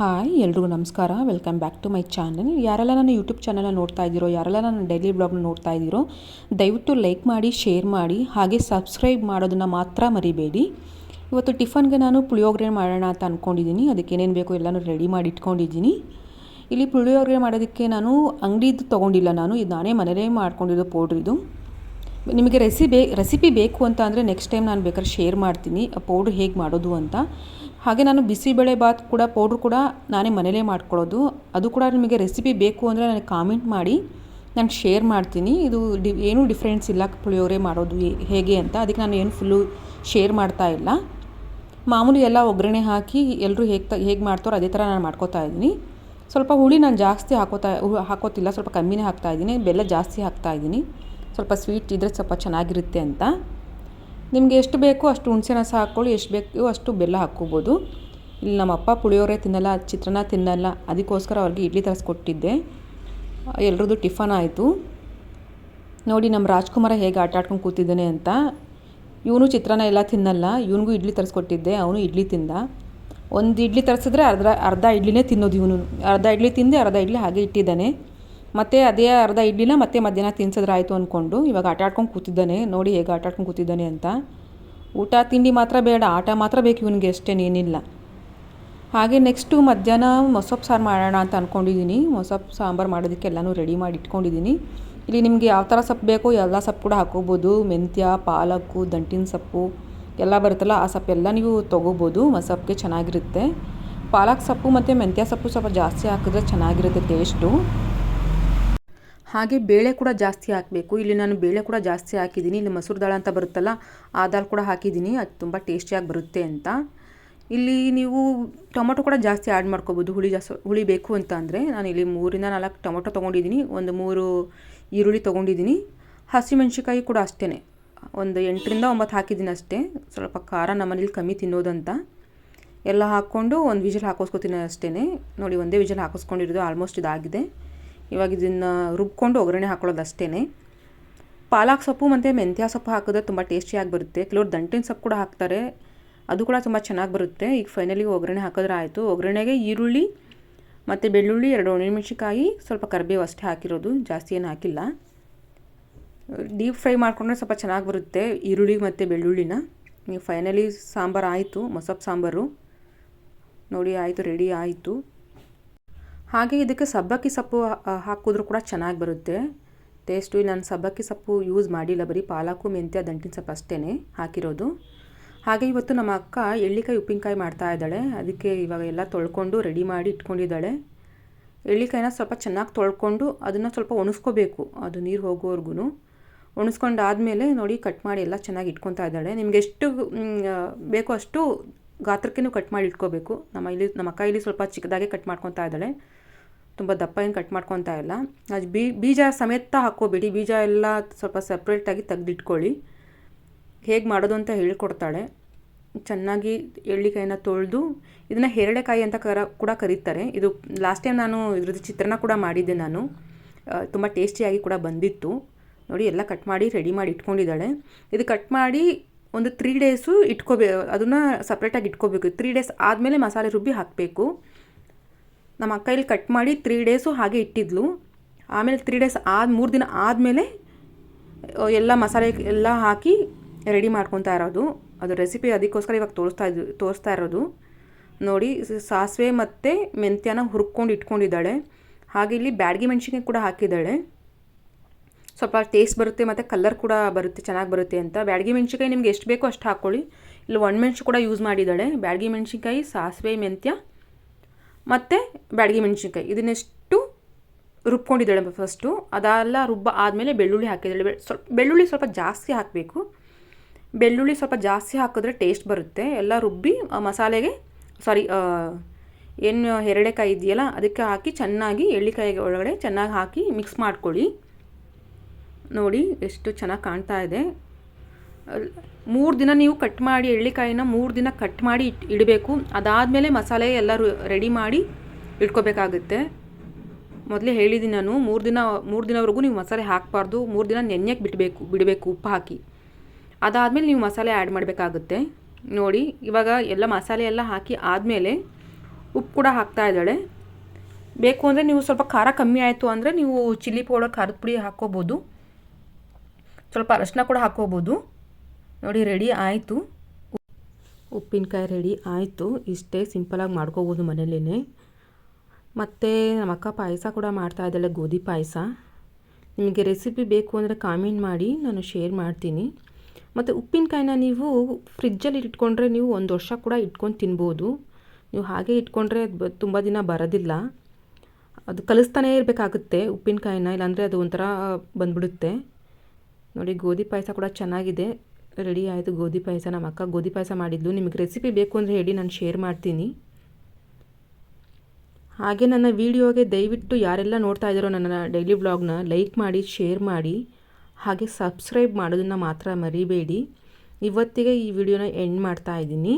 Hi, ಎಲ್ರಿಗೂ ನಮಸ್ಕಾರ. Welcome back to my channel ಯಾರೆಲ್ಲ ನನ್ನ ಯೂಟ್ಯೂಬ್ ಚಾನಲ್ನ ನೋಡ್ತಾ ಇದ್ದೀರೋ, ಯಾರೆಲ್ಲ ನನ್ನ ಡೈಲಿ ಬ್ಲಾಗ್ನ ನೋಡ್ತಾ ಇದ್ದೀರೋ, ದಯವಿಟ್ಟು ಲೈಕ್ ಮಾಡಿ ಶೇರ್ ಮಾಡಿ, ಹಾಗೆ ಸಬ್ಸ್ಕ್ರೈಬ್ ಮಾಡೋದನ್ನು ಮಾತ್ರ ಮರಿಬೇಡಿ. ಇವತ್ತು ಟಿಫನ್ಗೆ ನಾನು ಪುಳಿಯೋಗರೆ ಮಾಡೋಣ ಅಂತ ಅಂದ್ಕೊಂಡಿದ್ದೀನಿ ಅದಕ್ಕೆ ಏನೇನು ಬೇಕು ಎಲ್ಲನೂ ರೆಡಿ ಮಾಡಿ ಇಟ್ಕೊಂಡಿದ್ದೀನಿ. ಇಲ್ಲಿ ಪುಳಿಯೋಗರೆ ಮಾಡೋದಕ್ಕೆ ನಾನು ಅಂಗಡಿದು ತೊಗೊಂಡಿಲ್ಲ ನಾನು. ಇದು ನಾನೇ ಮನೇಲೇ ಮಾಡ್ಕೊಂಡಿದ್ದು ಪೌಡ್ರಿದು ನಿಮಗೆ ರೆಸಿಬಿ ರೆಸಿಪಿ ಬೇಕು ಅಂತ ಅಂದರೆ ನೆಕ್ಸ್ಟ್ ಟೈಮ್ ನಾನು ಬೇಕಾದ್ರೆ ಶೇರ್ ಮಾಡ್ತೀನಿ. ಆ ಪೌಡ್ರ್ ಹೇಗೆ ಮಾಡೋದು ಅಂತ. ಹಾಗೆ ನಾನು ಬಿಸಿಬೇಳೆ ಬಾತ್ ಕೂಡ ಪೌಡ್ರ್ ಕೂಡ ನಾನೇ ಮನೇಲೇ ಮಾಡ್ಕೊಳ್ಳೋದು. ಅದು ಕೂಡ ನಿಮಗೆ ರೆಸಿಪಿ ಬೇಕು ಅಂದರೆ ನನಗೆ ಕಾಮೆಂಟ್ ಮಾಡಿ. ನಾನು ಶೇರ್ ಮಾಡ್ತೀನಿ. ಇದು ಡಿ, ಏನೂ ಡಿಫ್ರೆನ್ಸ್ ಇಲ್ಲ ಪುಳಿಯೋಗರೆ ಮಾಡೋದು ಹೇಗೆ ಅಂತ. ಅದಕ್ಕೆ ನಾನು ಏನು ಫುಲ್ಲು ಶೇರ್ ಮಾಡ್ತಾ ಇಲ್ಲ. ಮಾಮೂಲಿ ಎಲ್ಲ ಒಗ್ಗರಣೆ ಹಾಕಿ ಎಲ್ಲರೂ ಹೇಗೆ ತ, ಹೇಗೆ ಮಾಡ್ತಾರೋ ಅದೇ ಥರ ನಾನು ಮಾಡ್ಕೋತಾ ಇದ್ದೀನಿ. ಸ್ವಲ್ಪ ಹುಳಿ ನಾನು ಜಾಸ್ತಿ ಹಾಕೋತಾ ಹಾಕೋತಿಲ್ಲ. ಸ್ವಲ್ಪ ಕಮ್ಮಿನೇ ಹಾಕ್ತಾ ಇದ್ದೀನಿ. ಬೆಲ್ಲ ಜಾಸ್ತಿ ಹಾಕ್ತಾ ಇದ್ದೀನಿ. ಸ್ವಲ್ಪ ಸ್ವೀಟ್ ಇದ್ದರೆ ಸ್ವಲ್ಪ ಚೆನ್ನಾಗಿರುತ್ತೆ ಅಂತ. ನಿಮಗೆ ಎಷ್ಟು ಬೇಕೋ ಅಷ್ಟು ಹುಣಸೆ ಸಹ ಹಾಕ್ಕೊಳ್ಳಿ, ಎಷ್ಟು ಬೇಕೋ ಅಷ್ಟು ಬೆಲ್ಲ ಹಾಕ್ಕೋಬೋದು. ಇಲ್ಲಿ ನಮ್ಮ ಅಪ್ಪ ಪುಳಿಯೋಗರೆ ತಿನ್ನಲ್ಲ, ಚಿತ್ರಾನ್ನ ತಿನ್ನಲ್ಲ, ಅದಕ್ಕೋಸ್ಕರ ಅವ್ರಿಗೆ ಇಡ್ಲಿ ತರಿಸ್ಕೊಟ್ಟಿದ್ದೆ. ಎಲ್ರದ್ದು ಟಿಫನ್ ಆಯಿತು. ನೋಡಿ, ನಮ್ಮ ರಾಜ್ಕುಮಾರ ಹೇಗೆ ಆಟ ಆಡ್ಕೊಂಡು ಕೂತಿದ್ದಾನೆ ಅಂತ. ಇವನು ಚಿತ್ರಾನ್ನ ಎಲ್ಲ ತಿನ್ನಲ್ಲ, ಇವನಿಗೂ ಇಡ್ಲಿ ತರಿಸ್ಕೊಟ್ಟಿದ್ದೆ, ಅವನು ಇಡ್ಲಿ ತಿಂದ. ಒಂದು ಇಡ್ಲಿ ತರಿಸಿದ್ರೆ ಅರ್ಧ ಅರ್ಧ ಇಡ್ಲಿನೇ ತಿನ್ನೋದು ಇವನು. ಅರ್ಧ ಇಡ್ಲಿ ತಿಂದೆ ಅರ್ಧ ಇಡ್ಲಿ ಹಾಗೆ ಇಟ್ಟಿದ್ದಾನೆ. ಮತ್ತು ಅದೇ ಅರ್ಧ ಇಡ್ಲಿನ ಮತ್ತೆ ಮಧ್ಯಾಹ್ನ ತಿನ್ಸಿದ್ರೆ ಆಯಿತು ಅಂದ್ಕೊಂಡು ಇವಾಗ ಆಟ ಆಡ್ಕೊಂಡು ಕೂತಿದ್ದಾನೆ. ನೋಡಿ ಹೇಗೆ ಆಟ ಆಡ್ಕೊಂಡು ಕೂತಿದ್ದಾನೆ ಅಂತ. ಊಟ, ತಿಂಡಿ ಮಾತ್ರ ಬೇಡ, ಆಟ ಮಾತ್ರ ಬೇಕು ಇವನಿಗೆ ಅಷ್ಟೇನೇನಿಲ್ಲ ಹಾಗೆ ನೆಕ್ಸ್ಟು ಮಧ್ಯಾಹ್ನ ಮೊಸಪ್ಪು ಸಾರು ಮಾಡೋಣ ಅಂತ ಅಂದ್ಕೊಂಡಿದ್ದೀನಿ ಮೊಸಪ್ಪು ಸಾಂಬಾರು ಮಾಡೋದಕ್ಕೆ ಎಲ್ಲನೂ ರೆಡಿ ಮಾಡಿ ಇಟ್ಕೊಂಡಿದ್ದೀನಿ. ಇಲ್ಲಿ ನಿಮಗೆ ಯಾವ ಥರ ಸೊಪ್ಪು ಬೇಕೋ ಎಲ್ಲ ಸೊಪ್ಪು ಕೂಡ ಹಾಕೋಬೋದು ಮೆಂತ್ಯ ಪಾಲಕ್ಕು ದಂಟಿನ ಸೊಪ್ಪು ಎಲ್ಲ ಬರುತ್ತಲ್ಲ, ಆ ಸೊಪ್ಪೆಲ್ಲ ನೀವು ತೊಗೋಬೋದು. ಮೊಸಪ್ಪಿಗೆ ಚೆನ್ನಾಗಿರುತ್ತೆ. ಪಾಲಕ್ ಸೊಪ್ಪು ಮತ್ತು ಮೆಂತ್ಯ ಸೊಪ್ಪು ಸ್ವಲ್ಪ ಜಾಸ್ತಿ ಹಾಕಿದ್ರೆ ಚೆನ್ನಾಗಿರುತ್ತೆ ಟೇಸ್ಟು ಹಾಗೆ ಬೇಳೆ ಕೂಡ ಜಾಸ್ತಿ ಹಾಕಬೇಕು. ಇಲ್ಲಿ ನಾನು ಬೇಳೆ ಕೂಡ ಜಾಸ್ತಿ ಹಾಕಿದ್ದೀನಿ. ಇಲ್ಲಿ ಮಸೂರು ದಾಳ ಅಂತ ಬರುತ್ತಲ್ಲ, ಆ ದಾಲ್ ಕೂಡ ಹಾಕಿದ್ದೀನಿ. ಅದು ತುಂಬ ಟೇಸ್ಟಿಯಾಗಿ ಬರುತ್ತೆ ಅಂತ. ಇಲ್ಲಿ ನೀವು ಟೊಮೊಟೊ ಕೂಡ ಜಾಸ್ತಿ ಆ್ಯಡ್ ಮಾಡ್ಕೋಬೋದು. ಹುಳಿ ಜಾಸ್ತಿ, ಹುಳಿ ಬೇಕು ಅಂತ ಅಂದರೆ ನಾನು ಇಲ್ಲಿ ಮೂರಿಂದ ನಾಲ್ಕು ಟೊಮೊಟೊ ತೊಗೊಂಡಿದ್ದೀನಿ. ಒಂದು ಮೂರು ಈರುಳ್ಳಿ ತೊಗೊಂಡಿದ್ದೀನಿ. ಹಸಿಮೆಣ್ಸಿಕಾಯಿ ಕೂಡ ಅಷ್ಟೇ ಒಂದು ಎಂಟರಿಂದ ಒಂಬತ್ತು ಹಾಕಿದ್ದೀನಿ ಅಷ್ಟೇ. ಸ್ವಲ್ಪ ಖಾರ ನಮ್ಮನೇಲಿ ಕಮ್ಮಿ ತಿನ್ನೋದಂತ. ಎಲ್ಲ ಹಾಕ್ಕೊಂಡು ಒಂದು ವಿಜಲ್ ಹಾಕೋಸ್ಕೊತೀನಿ ಅಷ್ಟೇ ನೋಡಿ, ಒಂದೇ ವಿಜಲ್ ಹಾಕಿಸ್ಕೊಂಡಿರೋದು ಆಲ್ಮೋಸ್ಟ್ ಇದಾಗಿದೆ. ಇವಾಗ ಇದನ್ನು ರುಬ್ಕೊಂಡು ಒಗ್ಗರಣೆ ಹಾಕೊಳ್ಳೋದು ಅಷ್ಟೇ ಪಾಲಕ್ ಸೊಪ್ಪು ಮತ್ತು ಮೆಂತ್ಯ ಸೊಪ್ಪು ಹಾಕಿದ್ರೆ ತುಂಬ ಟೇಸ್ಟಿಯಾಗಿ ಬರುತ್ತೆ. ಕೆಲವ್ರು ದಂಟಿನ ಸೊಪ್ಪು ಕೂಡ ಹಾಕ್ತಾರೆ. ಅದು ಕೂಡ ತುಂಬ ಚೆನ್ನಾಗಿ ಬರುತ್ತೆ. ಈಗ ಫೈನಲಿ ಒಗ್ಗರಣೆ ಹಾಕಿದ್ರೆ ಆಯಿತು. ಒಗ್ಗರಣೆಗೆ ಈರುಳ್ಳಿ ಮತ್ತು ಬೆಳ್ಳುಳ್ಳಿ, ಎರಡು ಒಣಮೆಣಸಿಕಾಯಿ ಸ್ವಲ್ಪ ಕರಿಬೇವು ಅಷ್ಟೇ ಹಾಕಿರೋದು. ಜಾಸ್ತಿ ಏನು ಹಾಕಿಲ್ಲ. ಡೀಪ್ ಫ್ರೈ ಮಾಡಿಕೊಂಡ್ರೆ ಸ್ವಲ್ಪ ಚೆನ್ನಾಗಿ ಬರುತ್ತೆ ಈರುಳ್ಳಿ ಮತ್ತು ಬೆಳ್ಳುಳ್ಳಿನ. ಈಗ ಫೈನಲಿ ಸಾಂಬಾರು ಆಯಿತು. ಮೊಸಪ್ಪು ಸಾಂಬಾರು. ನೋಡಿ, ಆಯಿತು ರೆಡಿ ಆಯಿತು. ಹಾಗೆ ಇದಕ್ಕೆ ಸಬ್ಬಕ್ಕಿ ಸೊಪ್ಪು ಹಾಕಿದ್ರು ಕೂಡ ಚೆನ್ನಾಗಿ ಬರುತ್ತೆ. ಟೇಸ್ಟು ನಾನು ಸಬ್ಬಕ್ಕಿ ಸೊಪ್ಪು ಯೂಸ್ ಮಾಡಿಲ್ಲ, ಬರೀ ಪಾಲಕು ಮೆಂತ್ಯ, ದಂಟಿನ ಸೊಪ್ಪು ಅಷ್ಟೇ ಹಾಕಿರೋದು. ಹಾಗೆ ಇವತ್ತು ನಮ್ಮ ಅಕ್ಕ ಎಳ್ಳಿಕಾಯಿ, ಉಪ್ಪಿನಕಾಯಿ ಮಾಡ್ತಾ ಇದ್ದಾಳೆ. ಅದಕ್ಕೆ ಇವಾಗ ಎಲ್ಲ ತೊಳ್ಕೊಂಡು ರೆಡಿ ಮಾಡಿ ಇಟ್ಕೊಂಡಿದ್ದಾಳೆ. ಎಳ್ಳಿಕಾಯಿನ ಸ್ವಲ್ಪ ಚೆನ್ನಾಗಿ ತೊಳ್ಕೊಂಡು ಅದನ್ನು ಸ್ವಲ್ಪ ಒಣಸ್ಕೋಬೇಕು, ಅದು ನೀರು ಹೋಗೋವರೆಗೂ ಒಣಸ್ಕೊಂಡಾದಮೇಲೆ ನೋಡಿ ಕಟ್ ಮಾಡಿ ಎಲ್ಲ ಚೆನ್ನಾಗಿ ಇಟ್ಕೊತಾ ಇದ್ದಾಳೆ. ನಿಮ್ಗೆ ಎಷ್ಟು ಬೇಕೋ ಅಷ್ಟು ಗಾತ್ರಕ್ಕೇನು ಕಟ್ ಮಾಡಿ ಇಟ್ಕೋಬೇಕು. ನಮ್ಮ ಇಲ್ಲಿ, ನಮ್ಮ ಅಕ್ಕ ಇಲ್ಲಿ ಸ್ವಲ್ಪ ಚಿಕ್ಕದಾಗೆ ಕಟ್ ಮಾಡ್ಕೊತಾ ಇದ್ದಾಳೆ. ತುಂಬ ದಪ್ಪ ಏನು ಕಟ್ ಮಾಡ್ಕೊತಾ ಇಲ್ಲ. ಅದು ಬೀ, ಬೀಜ ಸಮೇತ ಹಾಕ್ಕೋಬೇಡಿ. ಬೀಜ ಎಲ್ಲ ಸ್ವಲ್ಪ ಸಪ್ರೇಟಾಗಿ ತೆಗೆದಿಟ್ಕೊಳ್ಳಿ. ಹೇಗೆ ಮಾಡೋದು ಅಂತ ಹೇಳ್ಕೊಡ್ತಾಳೆ. ಚೆನ್ನಾಗಿ ಎಳ್ಳಿಕಾಯಿನ ತೊಳೆದು ಇದನ್ನು ಹೆರಳೆಕಾಯಿ ಅಂತ ಕರ, ಕೂಡ ಕರೀತಾರೆ. ಇದು ಲಾಸ್ಟ್ ಟೈಮ್ ನಾನು ಇದ್ರದ್ದು ಚಿತ್ರಾನ್ನ ಕೂಡ ಮಾಡಿದ್ದೆ ನಾನು. ತುಂಬ ಟೇಸ್ಟಿಯಾಗಿ ಕೂಡ ಬಂದಿತ್ತು. ನೋಡಿ, ಎಲ್ಲ ಕಟ್ ಮಾಡಿ ರೆಡಿ ಮಾಡಿ ಇಟ್ಕೊಂಡಿದ್ದಾಳೆ. ಇದು ಕಟ್ ಮಾಡಿ ಒಂದು ತ್ರೀ ಡೇಸು ಇಟ್ಕೋಬೇ, ಅದನ್ನು ಸಪ್ರೇಟಾಗಿ ಇಟ್ಕೋಬೇಕು. ತ್ರೀ ಡೇಸ್ ಆದಮೇಲೆ ಮಸಾಲೆ ರುಬ್ಬಿ ಹಾಕಬೇಕು. ನಮ್ಮ ಅಕ್ಕ ಇಲ್ಲಿ ಕಟ್ ಮಾಡಿ ತ್ರೀ ಡೇಸು ಹಾಗೆ ಇಟ್ಟಿದ್ಲು. ಆಮೇಲೆ ತ್ರೀ ಡೇಸ್ ಆದ, ಮೂರು ದಿನ ಆದಮೇಲೆ ಎಲ್ಲ ಮಸಾಲೆ ಎಲ್ಲ ಹಾಕಿ ರೆಡಿ ಮಾಡ್ಕೊತಾ ಇರೋದು. ಅದು ರೆಸಿಪಿ ಅದಕ್ಕೋಸ್ಕರ ಇವಾಗ ತೋರಿಸ್ತಾ ಇದ್ದು ತೋರಿಸ್ತಾ ಇರೋದು. ನೋಡಿ ಸಾಸಿವೆ ಮತ್ತು ಮೆಂತ್ಯನ ಹುರ್ಕೊಂಡು ಇಟ್ಕೊಂಡಿದ್ದಾಳೆ. ಹಾಗೆ ಇಲ್ಲಿ ಬ್ಯಾಡಗಿ ಮೆಣಸಿನ್ಕಾಯಿ ಕೂಡ ಹಾಕಿದ್ದಾಳೆ. ಸ್ವಲ್ಪ ಟೇಸ್ಟ್ ಬರುತ್ತೆ ಮತ್ತು ಕಲರ್ ಕೂಡ ಬರುತ್ತೆ, ಚೆನ್ನಾಗಿ ಬರುತ್ತೆ ಅಂತ. ಬ್ಯಾಡಗಿ ಮೆಣಸಿನ್ಕಾಯಿ ನಿಮ್ಗೆ ಎಷ್ಟು ಬೇಕೋ ಅಷ್ಟು ಹಾಕ್ಕೊಳ್ಳಿ ಇಲ್ಲಿ ಒಣಮೆಣ್ಸು ಕೂಡ ಯೂಸ್ ಮಾಡಿದ್ದಾಳೆ. ಬ್ಯಾಡಗಿ ಮೆಣಸಿನ್ಕಾಯಿ, ಸಾಸಿವೆ, ಮೆಂತ್ಯ ಮತ್ತು ಬ್ಯಾಡಗಿ ಮೆಣಸಿನ್ಕಾಯಿ. ಇದನ್ನೆಷ್ಟು ರುಬ್ಕೊಂಡಿದ್ದಾಳೆ ಫಸ್ಟು ಅದೆಲ್ಲ ರುಬ್ಬ ಆದಮೇಲೆ ಬೆಳ್ಳುಳ್ಳಿ ಹಾಕಿದ್ದಾಳೆ. ಸ್ವಲ್ಪ, ಬೆಳ್ಳುಳ್ಳಿ ಸ್ವಲ್ಪ ಜಾಸ್ತಿ ಹಾಕಬೇಕು. ಬೆಳ್ಳುಳ್ಳಿ ಸ್ವಲ್ಪ ಜಾಸ್ತಿ ಹಾಕಿದ್ರೆ ಟೇಸ್ಟ್ ಬರುತ್ತೆ. ಎಲ್ಲ ರುಬ್ಬಿ ಮಸಾಲೆಗೆ ಸಾರಿ ಏನು ಹೆರಳೆಕಾಯಿ ಇದೆಯಲ್ಲ, ಅದಕ್ಕೆ ಹಾಕಿ ಚೆನ್ನಾಗಿ ಎಳ್ಳಿಕಾಯಿ ಒಳಗಡೆ ಚೆನ್ನಾಗಿ ಹಾಕಿ ಮಿಕ್ಸ್ ಮಾಡ್ಕೊಳ್ಳಿ. ನೋಡಿ ಎಷ್ಟು ಚೆನ್ನಾಗಿ ಕಾಣ್ತಾ ಇದೆ. ಮೂರು ದಿನ ನೀವು ಕಟ್ ಮಾಡಿ ಎಳ್ಳಿಕಾಯಿನ ಮೂರು ದಿನ ಕಟ್ ಮಾಡಿ ಇಟ್ ಇಡಬೇಕು. ಅದಾದಮೇಲೆ ಮಸಾಲೆ ಎಲ್ಲ ರೆಡಿ ಮಾಡಿ ಇಟ್ಕೋಬೇಕಾಗುತ್ತೆ. ಮೊದಲೇ ಹೇಳಿದ್ದೀನಿ ನಾನು, ಮೂರು ದಿನ, ಮೂರು ದಿನವರೆಗೂ ನೀವು ಮಸಾಲೆ ಹಾಕಬಾರ್ದು. ಮೂರು ದಿನ ನೆನೆಯಕ್ಕೆ ಬಿಡಬೇಕು ಬಿಡಬೇಕು, ಉಪ್ಪು ಹಾಕಿ. ಅದಾದಮೇಲೆ ನೀವು ಮಸಾಲೆ ಆ್ಯಡ್ ಮಾಡಬೇಕಾಗುತ್ತೆ. ನೋಡಿ, ಇವಾಗ ಎಲ್ಲ ಮಸಾಲೆ ಎಲ್ಲ ಹಾಕಿ ಆದಮೇಲೆ ಉಪ್ಪು ಕೂಡ ಹಾಕ್ತಾ ಇದ್ದಾಳೆ. ಬೇಕು ಅಂದರೆ ನೀವು ಸ್ವಲ್ಪ ಖಾರ ಕಮ್ಮಿ ಆಯಿತು ಅಂದರೆ ನೀವು ಚಿಲ್ಲಿ ಪೌಡರ್ ಖಾರದ ಪುಡಿ ಹಾಕ್ಕೋಬೋದು. ಸ್ವಲ್ಪ ಅರಶಿನ ಕೂಡ ಹಾಕ್ಕೋಬೋದು. ನೋಡಿ ರೆಡಿ ಆಯಿತು. ಉಪ್ಪಿನಕಾಯಿ ರೆಡಿ ಆಯಿತು. ಇಷ್ಟೇ ಸಿಂಪಲಾಗಿ ಮಾಡ್ಕೋಬೋದು ಮನೇಲೇ ಮತ್ತು ನಮ್ಮ ಅಕ್ಕ ಪಾಯಸ ಕೂಡ ಮಾಡ್ತಾ ಇದ್ದಾಳೆ, ಗೋಧಿ ಪಾಯಸ. ನಿಮಗೆ ರೆಸಿಪಿ ಬೇಕು ಅಂದರೆ ಕಾಮೆಂಟ್ ಮಾಡಿ, ನಾನು ಶೇರ್ ಮಾಡ್ತೀನಿ. ಮತ್ತು ಉಪ್ಪಿನಕಾಯಿನ ನೀವು ಫ್ರಿಜ್ಜಲ್ಲಿ ಇಟ್ಕೊಂಡ್ರೆ ನೀವು ಒಂದು ವರ್ಷ ಕೂಡ ಇಟ್ಕೊಂಡು ತಿನ್ಬೋದು. ನೀವು ಹಾಗೆ ಇಟ್ಕೊಂಡ್ರೆ ಅದು ತುಂಬ ದಿನ ಬರೋದಿಲ್ಲ. ಅದು ಕಲಿಸ್ತಾನೇ ಇರಬೇಕಾಗುತ್ತೆ ಉಪ್ಪಿನಕಾಯಿನ, ಇಲ್ಲಾಂದರೆ ಅದು ಒಂಥರ ಬಂದ್ಬಿಡುತ್ತೆ. ನೋಡಿ, ಗೋಧಿ ಪಾಯಸ ಕೂಡ ಚೆನ್ನಾಗಿದೆ. ರೆಡಿ ಆಯಿತು, ಗೋಧಿ ಪಾಯಸ, ನಮ್ಮ ಅಕ್ಕ ಗೋಧಿ ಪಾಯಸ ಮಾಡಿದ್ಲು. ನಿಮಗೆ ರೆಸಿಪಿ ಬೇಕು ಅಂದರೆ ಹೇಳಿ, ನಾನು ಶೇರ್ ಮಾಡ್ತೀನಿ. ಹಾಗೆ ನನ್ನ ವೀಡಿಯೋಗೆ ದಯವಿಟ್ಟು ಯಾರೆಲ್ಲ ನೋಡ್ತಾ ಇದ್ದಾರೋ ನನ್ನ ಡೈಲಿ ಬ್ಲಾಗ್ನ ಲೈಕ್ ಮಾಡಿ ಶೇರ್ ಮಾಡಿ, ಹಾಗೆ ಸಬ್ಸ್ಕ್ರೈಬ್ ಮಾಡೋದನ್ನು ಮಾತ್ರ ಮರಿಬೇಡಿ. ಇವತ್ತಿಗೆ ಈ ವಿಡಿಯೋನ ಎಂಡ್ ಮಾಡ್ತಾ ಇದ್ದೀನಿ.